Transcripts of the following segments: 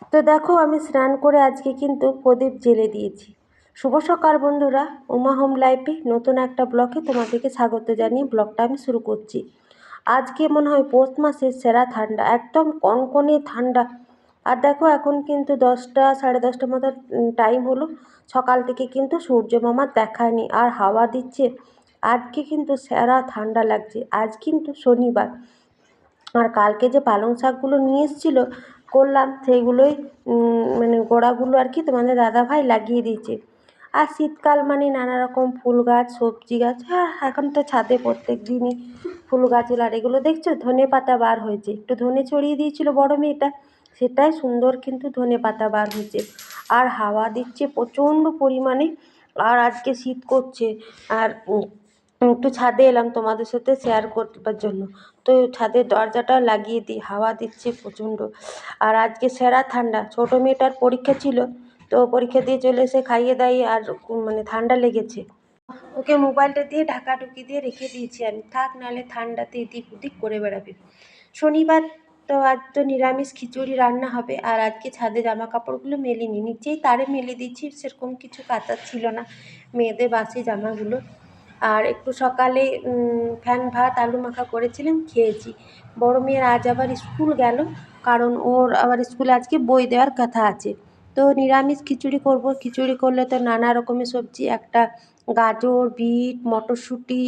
তো দেখো আমি স্নান করে আজকে কিন্তু প্রদীপ জ্বেলে দিয়েছি। শুভ সকাল বন্ধুরা, উমা হোম লাইফে নতুন একটা ব্লকে তোমাদেরকে স্বাগত জানিয়ে ব্লগটা আমি শুরু করছি। আজকে মনে হয় পৌষ মাসের সেরা ঠান্ডা, একদম কনকনে ঠান্ডা। আর দেখো এখন কিন্তু দশটা, সাড়ে দশটার মতো টাইম হলো। সকাল থেকে কিন্তু সূর্য মামার দেখায়নি আর হাওয়া দিচ্ছে। আজকে কিন্তু সেরা ঠান্ডা লাগছে। আজ কিন্তু শনিবার। আর কালকে যে পালং শাকগুলো নিয়ে এসেছিল করলাম, সেইগুলোই মানে গোড়াগুলো আর কি তোমাদের দাদাভাই লাগিয়ে দিয়েছে। আর শীতকাল মানে নানা রকম ফুল গাছ, সবজি গাছ হ্যাঁ এখন তো ছাদে প্রত্যেক দিনই ফুল গাছগুলো, আর এগুলো দেখছ? ধনে পাতা বার হয়েছে। একটু ধনে ছড়িয়ে দিয়েছিলো বড় মেয়েটা, সেটাই সুন্দর কিন্তু ধনে পাতা বার হয়েছে। আর হাওয়া দিচ্ছে প্রচণ্ড পরিমাণে, আর আজকে শীত করছে। আর একটু ছাদে এলাম তোমাদের সাথে শেয়ার করবার জন্য। তো ছাদের দরজাটা লাগিয়ে দিই হাওয়া দিচ্ছে প্রচণ্ড। আর আজকে সেরা ঠান্ডা, ছোটো মেয়েটার পরীক্ষা ছিল, তো পরীক্ষা দিয়ে চলে এসে খাইয়ে দাইয়ে আর মানে ঠান্ডা লেগেছে। ওকে মোবাইলটা দিয়ে ঢাকা ঢুকি দিয়ে রেখে দিয়েছি আমি। থাক, নাহলে ঠান্ডাতে এদিক ওদিক করে বেড়াবে। শনিবার তো আজ তো নিরামিষ খিচুড়ি রান্না হবে, আর আজকে ছাদে জামা কাপড়গুলো মেলিনি। নিচেই তারে মেলে দিচ্ছি সেরকম কিছু কাচার ছিল না। মেয়েদের বাসি জামাগুলো আর একটু সকালে ফ্যান, ভাত, আলু মাখা করেছিলাম, খেয়েছি। বড় মেয়ের আজ আবার স্কুল গেল, কারণ ওর আবার স্কুলে আজকে বই দেওয়ার কথা আছে। তো নিরামিষ খিচুড়ি করব, খিচুড়ি করলে তো নানা রকমের সবজি, একটা গাজর, বিট, মটরশুঁটি,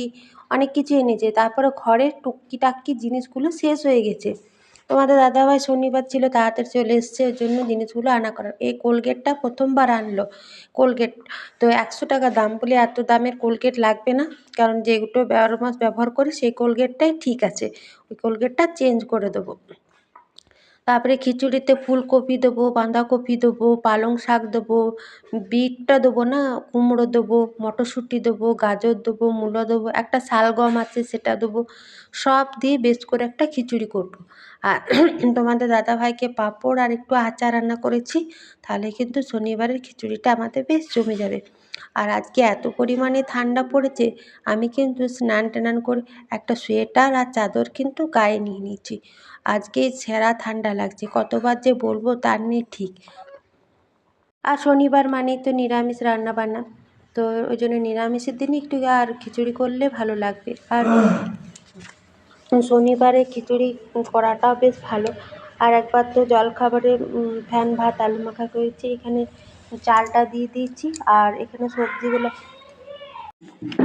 অনেক কিছু এনেছে। তারপরে ঘরের টুকি টাক্কি জিনিসগুলো শেষ হয়ে গেছে। তোমাদের দাদাভাই শনিবার ছিল, তাড়াতাড়ি চলে এসছে ওই জন্য জিনিসগুলো আনা করার। এই কোলগেটটা প্রথমবার আনলো। কোলগেট, তো একশো টাকা দাম বলে এত দামের কোলগেট লাগবে না? কারণ যেগুলো বারো মাস ব্যবহার করি, সেই কোলগেটটাই ঠিক আছে। ওই কোলগেটটা চেঞ্জ করে দেবো। তারপরে খিচুড়িতে ফুলকপি দেবো, বাঁধাকপি দেবো, পালং শাক দেবো, বিটটা দেবো না, কুমড়ো দেবো, মটরশুঁটি দেবো, গাজর দেবো, মূলো দেবো, একটা শালগম আছে সেটা দেবো, সব দিয়ে বেশ করে একটা খিচুড়ি করব। আর তোমাদের দাদাভাইকে পাঁপড় আর একটু আচার রান্না করেছি, তাহলে কিন্তু শনিবারের খিচুড়িটা আমাদের বেশ জমে যাবে। আর আজকে এত পরিমাণে ঠান্ডা পড়েছে, আমি কিন্তু স্নান টান করে একটা সোয়েটার আর চাদর কিন্তু গায়ে নিয়ে নিয়েছি। আজকে সেরা ঠান্ডা লাগছে, কতবার যে বলব তার নেই ঠিক। আর শনিবার মানেই তো নিরামিষ রান্না বান্না তো ওই জন্য নিরামিষের দিনই একটু আর খিচুড়ি করলে ভালো লাগবে। আর শনিবারে খিচুড়ি করাটাও বেশ ভালো। আর একবার তো জলখাবারে ফ্যান, ভাত, আলু মাখা করেছি, এখানে চালটা দিয়ে দিয়েছি। আর এখানে সবজিগুলো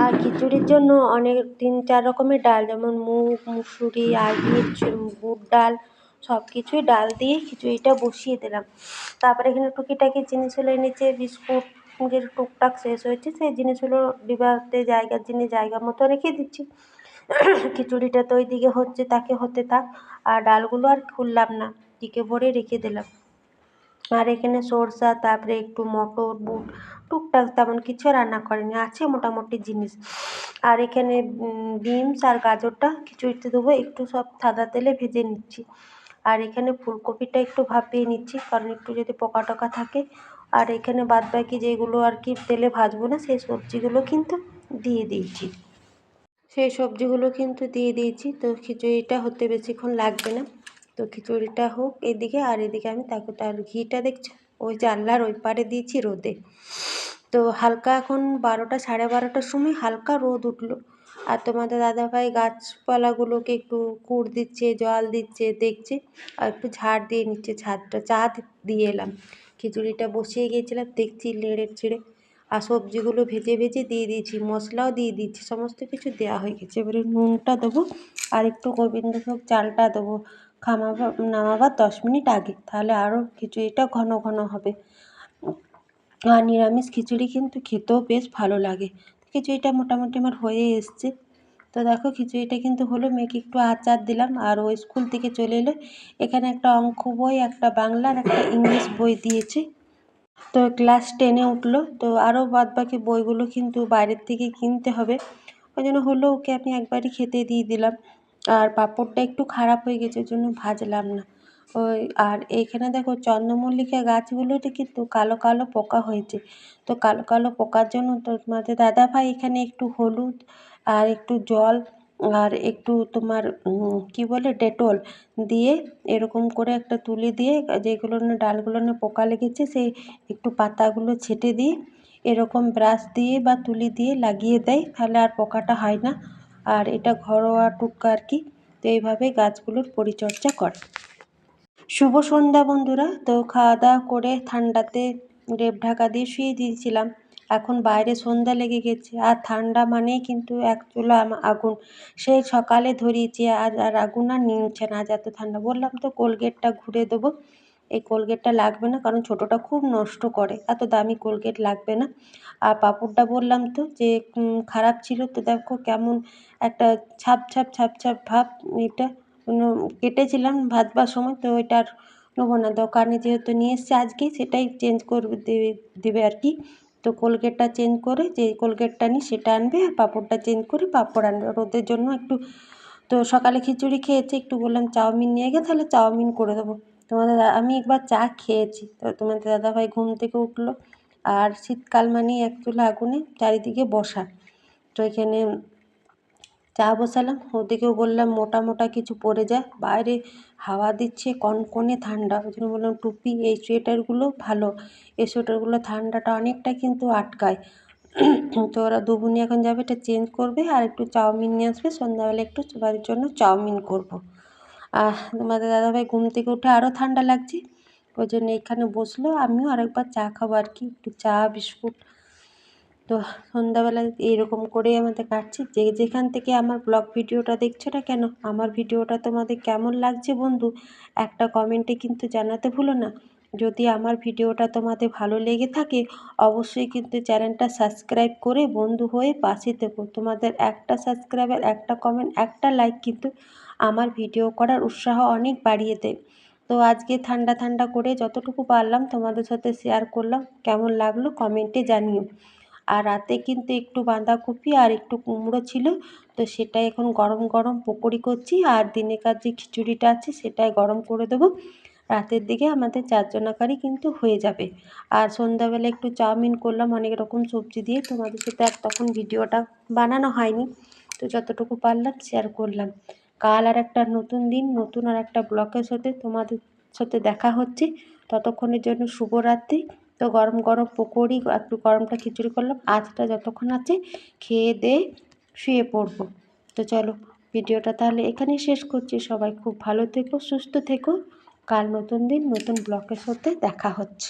আর খিচুড়ির জন্য অনেক তিন চার রকমের ডাল, যেমন মুগ, মুসুরি আরবিট বুট ডাল সব কিছুই ডাল দিয়ে খিচুড়িটা বসিয়ে দিলাম। তারপরে এখানে টুকিটাকি জিনিসগুলো এনেছে, বিস্কুট যে টুকটাক শেষ হয়েছে, সেই জিনিসগুলো ডিবাতে জায়গার জিনিস জায়গা মতো রেখে দিচ্ছি। খিচুড়িটা তো ওইদিকে হচ্ছে, তাকে হতে থাক। আর ডালগুলো আর খুললাম না দিকে ভরে রেখে দিলাম। আর এখানে সরষা, তারপরে একটু মটর, বুট, টুকটাক তেমন কিছু রান্না করেনি, আছে মোটামুটি জিনিস। আর এখানে বিনস আর গাজরটা খিচুড়িতে দেবো, একটু সব সাদা তেলে ভেজে নিচ্ছি। আর এখানে ফুলকপিটা একটু ভাপিয়ে নিচ্ছি, কারণ একটু যদি পোকা টোকা থাকে। আর এখানে বাদ বাকি যেগুলো আর কি তেলে ভাজবো না, সেই সবজিগুলো কিন্তু দিয়ে দিয়েছি। সেই সবজিগুলো কিন্তু দিয়ে দিয়েছি, তো খিচুড়িটা হতে বেশিক্ষণ লাগবে না। তো খিচুড়িটা হোক এদিকে, আর এদিকে আমি তাকে, তার ঘিটা দেখছ? ওই জানলার ওই পারে দিয়েছি রোদে। তো হালকা এখন বারোটা, সাড়ে বারোটার সময় হালকা রোদ উঠল। আর তোমাদের দাদাভাই গাছপালাগুলোকে একটু কুড় দিচ্ছে, জল দিচ্ছে, দেখছে। আর একটু ঝাড় দিয়ে নিচ্ছে ছাদটা চা দিয়ে এলাম। খিচুড়িটা বসিয়ে গিয়েছিলাম, দেখছি লেড়ে ছেড়ে। আর সবজিগুলো ভেজে ভেজে দিয়ে দিয়েছি, মশলাও দিয়ে দিচ্ছি সমস্ত কিছু দেওয়া হয়ে গেছে। এবারে নুনটা দেবো, আর একটু গোবিন্দভোগ চালটা দেবো। খামাবার নামাবার দশ মিনিট আগে। তাহলে আরও খিচুড়িটা ঘন ঘন হবে। আর নিরামিষ খিচুড়ি কিন্তু খেতেও বেশ ভালো লাগে। খিচুড়িটা মোটামুটি আমার হয়ে এসছে। তো দেখো, খিচুড়িটা কিন্তু হলো, মেয়েকে একটু আচার দিলাম। আর ও স্কুল থেকে চলে এলো। এখানে একটা অঙ্ক বই, একটা বাংলার একটা ইংলিশ বই দিয়েছে। তো ক্লাস টেনে উঠল। তো আরও বাদ বাকি বইগুলো কিন্তু বাইরের থেকে কিনতে হবে। ওই জন্য হলো ওকে আমি একবারই খেতে দিয়ে দিলাম। আর পাঁপড়টা একটু খারাপ হয়ে গেছে, ওই জন্য ভাজলাম না। ওই আর এইখানে দেখো চন্দ্রমল্লিকা গাছগুলোতে কিন্তু কালো কালো পোকা হয়েছে। তো কালো কালো পোকার জন্য তোমাদের দাদাভাই এখানে একটু হলুদ আর একটু জল আর একটু তোমার কি বলে ডেটল দিয়ে এরকম করে একটা তুলি দিয়ে যেগুলো ডালগুলো পোকা লেগেছে সেই একটু পাতাগুলো ছেটে দিয়ে এরকম ব্রাশ দিয়ে বা তুলি দিয়ে লাগিয়ে দেয়, তাহলে আর পোকাটা হয় না। আর এটা ঘরোয়া টুক্কা আর কি। তো এইভাবে গাছগুলোর পরিচর্যা করে। শুভ সন্ধ্যা বন্ধুরা। তো খাওয়া দাওয়া করে ঠান্ডাতে রেপ ঢাকা দিয়ে শুয়ে দিয়েছিলাম। এখন বাইরে সন্ধ্যা লেগে গেছে। আর ঠান্ডা মানেই কিন্তু এক চুলা আগুন। সেই সকালে ধরিয়েছি আর আর আগুন আর নিচ্ছে না এত ঠান্ডা বললাম তো, কোলগেটটা ঘুরে দেবো। এই কোলগেটটা লাগবে না, কারণ ছোটোটা খুব নষ্ট করে। এত দামি কোলগেট লাগবে না। আর পাঁপড়টা বললাম তো যে খারাপ ছিল তো দেখো কেমন একটা ছাপ ছাপ ছাপ ছাপ ভাব এটা কেটেছিলাম ভাজবার সময়, তো ওইটা আর নেব না। দোকানে যেহেতু নিয়ে এসছে আজকে, সেটাই চেঞ্জ করবে, দেবে দেবে আর কি। তো কোলগেটটা চেঞ্জ করে যে কোলগেটটা নিই সেটা আনবে, আর পাঁপড়টা চেঞ্জ করে পাঁপড় আনবে। আর ওদের জন্য একটু, তো সকালে খিচুড়ি খেয়েছে, একটু বললাম চাউমিন নিয়ে গে তাহলে চাউমিন করে দেবো। তোমাদের আমি একবার চা খেয়েছি। তো তোমাদের দাদাভাই ঘুম থেকে উঠল আর শীতকাল মানেই এক চুলা আগুনে চারিদিকে বসা। তো এখানে চা বসালাম, ওদিকেও বললাম মোটা মোটা কিছু পরে যায় বাইরে হাওয়া দিচ্ছে, কনকনে ঠান্ডা। ওই জন্য বললাম টুপি, এই সোয়েটারগুলো ভালো, এই সোয়েটারগুলো ঠান্ডাটা অনেকটা কিন্তু আটকায়। তো ওরা দুবুনি এখন যাবে, এটা চেঞ্জ করবে আর একটু চাউমিন নিয়ে আসবে, সন্ধ্যাবেলা একটু বাড়ির জন্য চাউমিন করব। তোমাদের দাদাভাই ঘুম থেকে উঠে আরও ঠান্ডা লাগছে। ওই জন্য এখানে বসল, আমিও আরেকবার চা খাব আর কি, একটু চা, বিস্কুট। তো সন্ধ্যাবেলায় এইরকম করেই আমাদের কাটছে। যে যেখান থেকে আমার ব্লগ ভিডিওটা দেখছ না কেন, আমার ভিডিওটা তোমাদের কেমন লাগছে বন্ধু, একটা কমেন্টে কিন্তু জানাতে ভুলো না। যদি আমার ভিডিওটা তোমাদের ভালো লেগে থাকে, অবশ্যই কিন্তু চ্যানেলটা সাবস্ক্রাইব করে বন্ধু হয়ে পাশে থেকো। তোমাদের একটা সাবস্ক্রাইবার, একটা কমেন্ট একটা লাইক কিন্তু আমার ভিডিও করার উৎসাহ অনেক বাড়িয়ে দেয়। তো আজকে ঠান্ডা ঠান্ডা করে যতটুকু পারলাম তোমাদের সাথে শেয়ার করলাম, কেমন লাগল কমেন্টে জানিও। আর রাতে কিন্তু একটু বাঁধাকপি আর একটু কুমড়ো ছিল, তো সেটাই এখন গরম গরম পকোড়ি করছি। আর দিনেকার যে খিচুড়িটা আছে সেটাই গরম করে দেবো। রাতের দিকে আমাদের চারজনাকারই কিন্তু হয়ে যাবে। আর সন্ধ্যাবেলা একটু চাউমিন করলাম, অনেক রকম সবজি দিয়ে। তোমাদের সাথে আর তখন ভিডিওটা বানানো হয়নি। তো যতটুকু পারলাম শেয়ার করলাম। কাল আর একটা নতুন দিন, নতুন আর একটা ব্লকের সাথে তোমাদের সাথে দেখা হচ্ছে। ততক্ষণের জন্য শুভরাত্রি। তো গরম গরম পকোড়ি, একটু গরমটা খিচুড়ি করলাম। আজটা যতক্ষণ আছে খেয়ে দিয়ে শুয়ে পড়ব। তো চলো, ভিডিওটা তাহলে এখানেই শেষ করছি। সবাই খুব ভালো থেকো, সুস্থ থেকো। কাল নতুন দিন নতুন ব্লকের সাথে দেখা হচ্ছে।